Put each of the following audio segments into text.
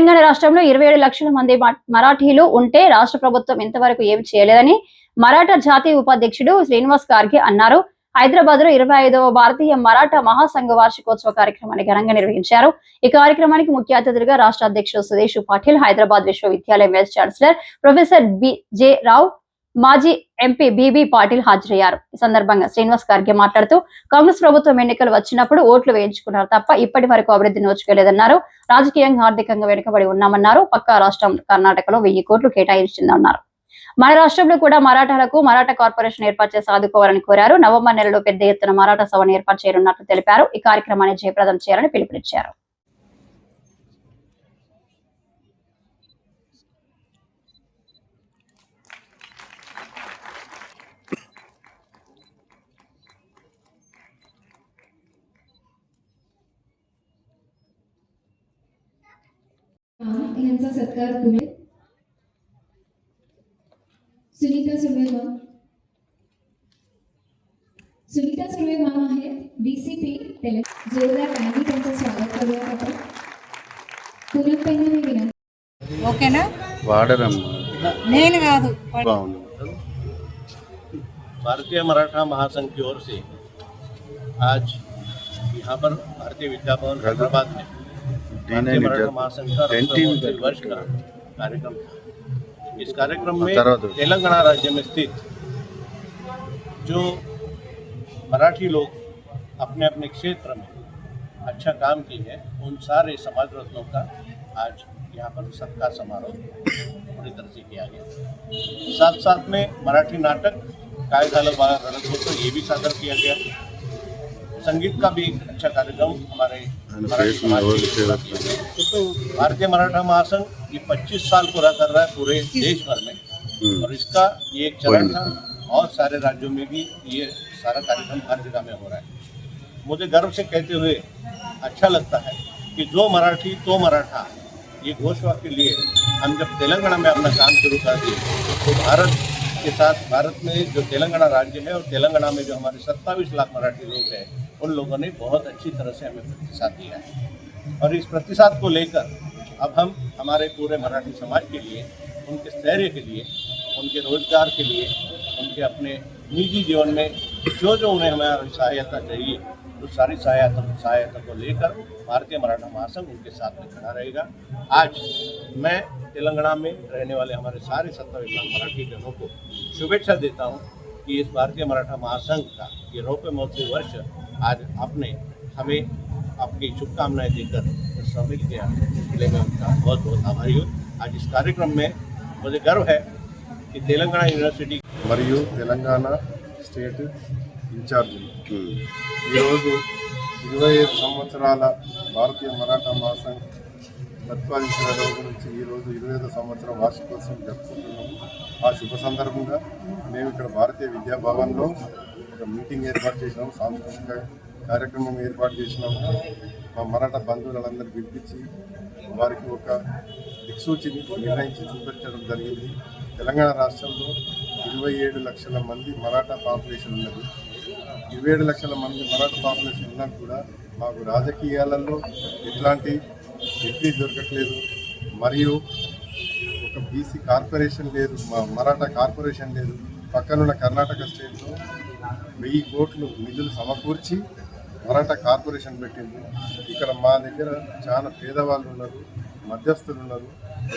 తెలంగాణ రాష్ట్రంలో ఇరవై ఏడు లక్షల మంది మరాఠీలు ఉంటే రాష్ట్ర ప్రభుత్వం ఇంతవరకు ఏమి చేయలేదని మరాఠా జాతీయ ఉపాధ్యక్షుడు శ్రీనివాస్ గార్గి అన్నారు. హైదరాబాద్లో ఇరవై ఐదవ భారతీయ మరాఠా మహాసంఘ వార్షికోత్సవ కార్యక్రమాన్ని ఘనంగా నిర్వహించారు. ఈ కార్యక్రమానికి ముఖ్య అతిథులుగా రాష్ట్ర అధ్యక్షుడు సుదేశ్ పాటిల్ హైదరాబాద్ విశ్వవిద్యాలయం vice chancellor professor B. J. Rao మాజీ ఎంపీ బీబీ పాటిల్ హాజరయ్యారు. ఈ సందర్భంగా శ్రీనివాస్ గార్గే మాట్లాడుతూ కాంగ్రెస్ ప్రభుత్వం ఎన్నికలు వచ్చినప్పుడు ఓట్లు వేయించుకున్నారు తప్ప ఇప్పటి వరకు అభివృద్ధి నోచుకోలేదన్నారు. రాజకీయంగా ఆర్థికంగా వెనుకబడి ఉన్నామన్నారు. పక్కా రాష్ట్రం కర్ణాటకలో వెయ్యి కోట్లు కేటాయించిందన్నారు. మన రాష్ట్రంలో కూడా మరాఠాలకు మరాఠా కార్పొరేషన్ ఏర్పాటు చేసి ఆదుకోవాలని కోరారు. నవంబర్ నెలలో పెద్ద ఎత్తున మరాఠా సభను ఏర్పాటు చేయనున్నట్లు తెలిపారు. ఈ కార్యక్రమాన్ని జయప్రదం చేయాలని పిలుపునిచ్చారు. यांचा सत्कार पुढे सुनीता सुर्वे मॅम सुनीता सुर्वे मॅम आहेत डीसीपी तेलंग जोरदार टाळी त्यांचं स्वागत करूयात आपण पुनः पहिला मी विनंती ఓకేనా వాడరమ్మా నేను కాదు బాగుంది भारतीय मराठा महासंघ की ओर से आज यहाँ पर भारतीय विद्या भवन हैदराबाद में महासंघ का वर्ष का कार्यक्रम था। इस कार्यक्रम में तेलंगाना राज्य में स्थित जो मराठी लोग अपने अपने क्षेत्र में अच्छा काम किए हैं उन सारे समाज रत्नों का आज यहाँ पर सत्कार समारोह पूरी तरह से किया गया। साथ साथ में मराठी नाटक काय झालं बाळा रडत होतं ये भी सादर किया गया। संगीत का भी एक अच्छा कार्यक्रम हमारे। तो भारतीय मराठा महासंघ ये 25 साल पूरा कर रहा है पूरे देश भर में हम्म। और इसका ये एक चरण था और सारे राज्यों में भी ये सारा कार्यक्रम हर जगह में हो रहा है मुझे गर्व से कहते हुए अच्छा लगता है कि जो मराठी तो मराठा ये घोषवाक्य लिए हम जब तेलंगाना में अपना काम शुरू कर दिए तो भारत के साथ भारत में जो तेलंगाना राज्य है और तेलंगाना में जो हमारे सत्ताईस लाख मराठी लोग हैं उन लोगों ने बहुत अच्छी तरह से हमें प्रतिसाद दिया है। और इस प्रतिसाद को लेकर अब हम हमारे पूरे मराठी समाज के लिए, उनके स्थैर्य के लिए, उनके रोज़गार के लिए, उनके अपने निजी जीवन में जो जो उन्हें हमारी सहायता चाहिए उस सारी सहायता सहायता को लेकर भारतीय मराठा महासंघ उनके साथ में खड़ा रहेगा। आज मैं तेलंगाना में रहने वाले हमारे सारे सत्ताईस लाख मराठी जनों को शुभेच्छा देता हूँ कि इस भारतीय मराठा महासंघ का ये रौप्य महोत्सव वर्ष आज आपने हमें आपकी शुभकामनाएं देकर शामिल किया इसके लिए मैं उनका बहुत बहुत आभारी हूँ आज इस कार्यक्रम में मुझे गर्व है कि तेलंगाना यूनिवर्सिटी మరియు తెలంగాణ స్టేట్ ఇన్ఛార్జీలు ఉమ్. ఈరోజు ఇరవై ఐదు సంవత్సరాల భారతీయ మరాఠా మహాసంఘ్ ప్రతిపాదించిన రోజు నుంచి ఈరోజు ఇరవై ఐదు సంవత్సరం వార్షికోత్సవం జరుపుకుంటున్నాము. ఆ శుభ సందర్భంగా మేము ఇక్కడ భారతీయ విద్యాభవన్లో ఒక మీటింగ్ ఏర్పాటు చేసినాము సాంస్కృతిక కార్యక్రమం ఏర్పాటు చేసినాము. మా మరాఠా బంధువులందరూ పిలిపించి వారికి ఒక దిక్సూచిని నిర్ణయించి చూపించడం జరిగింది. తెలంగాణ రాష్ట్రంలో ఇరవై ఏడు లక్షల మంది మరాఠా పాపులేషన్ ఉన్నది. ఇరవై ఏడు లక్షల మంది మరాఠా పాపులేషన్ ఉన్నా కూడా మాకు రాజకీయాలలో ఎట్లాంటి ఎప్పుడీ దొరకట్లేదు. మరియు ఒక బీసీ కార్పొరేషన్ లేదు మా మరాఠా కార్పొరేషన్ లేదు. పక్కనున్న కర్ణాటక స్టేట్లో వెయ్యి కోట్లు నిధులు సమకూర్చి మరాఠా కార్పొరేషన్ పెట్టింది ఇక్కడ మా దగ్గర చాలా పేదవాళ్ళు ఉన్నారు మధ్యస్థులు ఉన్నారు.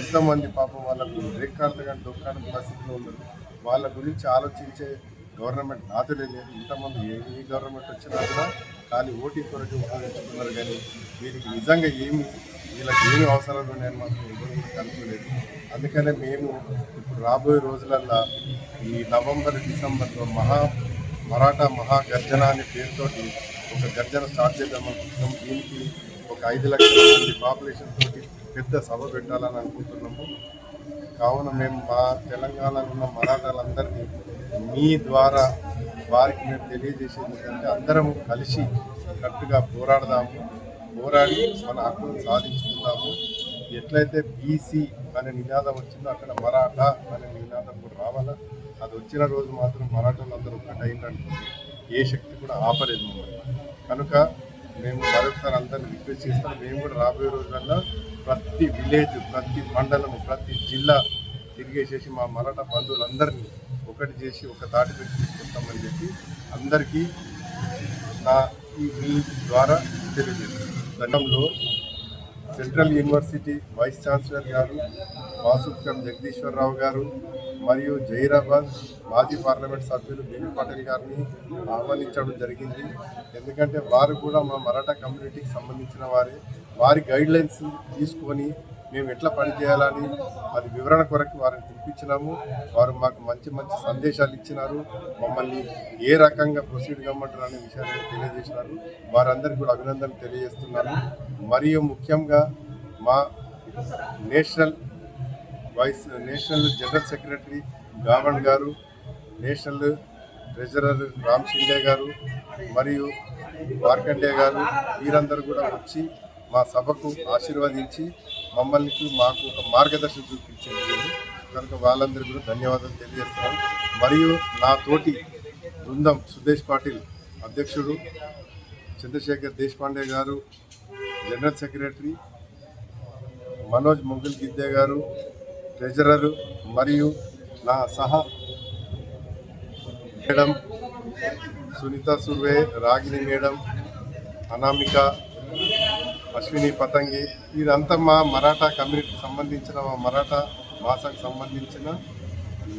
ఎంతోమంది పాపం వాళ్ళకు బ్రేక్ కానీ దొక్కాని పరిస్థితిలో ఉన్నారు. వాళ్ళ గురించి ఆలోచించే గవర్నమెంట్ నాతులే లేదు. ఇంతమంది ఏ ఏ గవర్నమెంట్ వచ్చినా కూడా ఖాళీ ఓటీ కొరకు ఉపయోగించుకున్నారు కానీ వీరికి నిజంగా ఏమి వీళ్ళకి ఏమి అవసరాలు ఉన్నాయని మాత్రం ఎవరు కనుక్కోలేదు. అందుకనే మేము ఇప్పుడు రాబోయే రోజులల్లో ఈ నవంబర్ డిసెంబర్లో మహా మరాఠా మహాగర్జన అనే పేరుతోటి ఒక గర్జన స్టార్ట్ చేద్దాం అనుకుంటున్నాం. దీనికి ఒక ఐదు లక్షల మంది పాపులేషన్ తోటి పెద్ద సభ పెట్టాలని అనుకుంటున్నాము. కావున మేము మా తెలంగాణలో ఉన్న మరాఠాలందరినీ మీ ద్వారా వారికి మేము తెలియజేసేది ఏంటంటే అందరం కలిసి కట్టుగా పోరాడదాము పోరాడి మన హక్కును సాధించుకుందాము. ఎట్లయితే బీసీ అనే నినాదం వచ్చిందో అక్కడ మరాఠా అనే నినాదం కూడా రావాలా? అది వచ్చిన రోజు మాత్రం మరాఠాలందరూ ఒక్కటైందంటే ఏ శక్తి కూడా ఆపలేదు మమ్మల్ని. కనుక మేము మరొకసారి అందరిని రిక్వెస్ట్ చేస్తాం మేము కూడా రాబోయే రోజులలో ప్రతి విలేజ్ ప్రతి మండలం ప్రతి జిల్లా తిరిగేసేసి మా మరణ బంధువులందరినీ ఒకటి చేసి ఒక తాటి పెట్టి తీసుకొస్తామని చెప్పి అందరికీ నా ఈ మీ ద్వారా తెలియజేస్తాను గతంలో సెంట్రల్ యూనివర్సిటీ వైస్ ఛాన్సలర్ గారు వాసుత్కం జగదీశ్వరరావు గారు మరియు జహీరాబాద్ మాజీ పార్లమెంట్ సభ్యులు బీబీ పటేల్ గారిని ఆహ్వానించడం జరిగింది. ఎందుకంటే వారు కూడా మా మరాఠా కమ్యూనిటీకి సంబంధించిన వారే. వారి గైడ్లైన్స్ తీసుకొని మేము ఎట్లా పనిచేయాలని అది వివరణ కొరకు వారిని పిలిపించినాము. వారు మాకు మంచి మంచి సందేశాలు ఇచ్చినారు. మమ్మల్ని ఏ రకంగా ప్రొసీడ్ కమ్మంటారు అనే విషయాన్ని తెలియజేసినారు. వారందరికీ కూడా అభినందనలు తెలియజేస్తున్నాను. మరియు ముఖ్యంగా మా national vice national general secretary Gavan గారు నేషనల్ ట్రెజరర్ రామ్ షిండే గారు మరియు మార్కండే గారు వీరందరూ కూడా వచ్చి మా సభకు ఆశీర్వదించి మమ్మల్ని మాకు ఒక మార్గదర్శనం చూపించింది కనుక వాళ్ళందరికీ కూడా ధన్యవాదాలు తెలియజేస్తున్నాను మరియు నా తోటి బృందం సుదేశ్ పాటిల్ అధ్యక్షుడు చంద్రశేఖర్ దేశపాండే గారు జనరల్ సెక్రటరీ మనోజ్ మొగుల్ గిద్దే గారు ట్రెజరరు మరియు నా సహా మేడం సునీత సుర్వే రాగిణి మేడం అనామిక అశ్విని పతంగి ఇదంతా మా మరాఠా కమ్యూనిటీకి సంబంధించిన మా మరాఠా భాషకు సంబంధించిన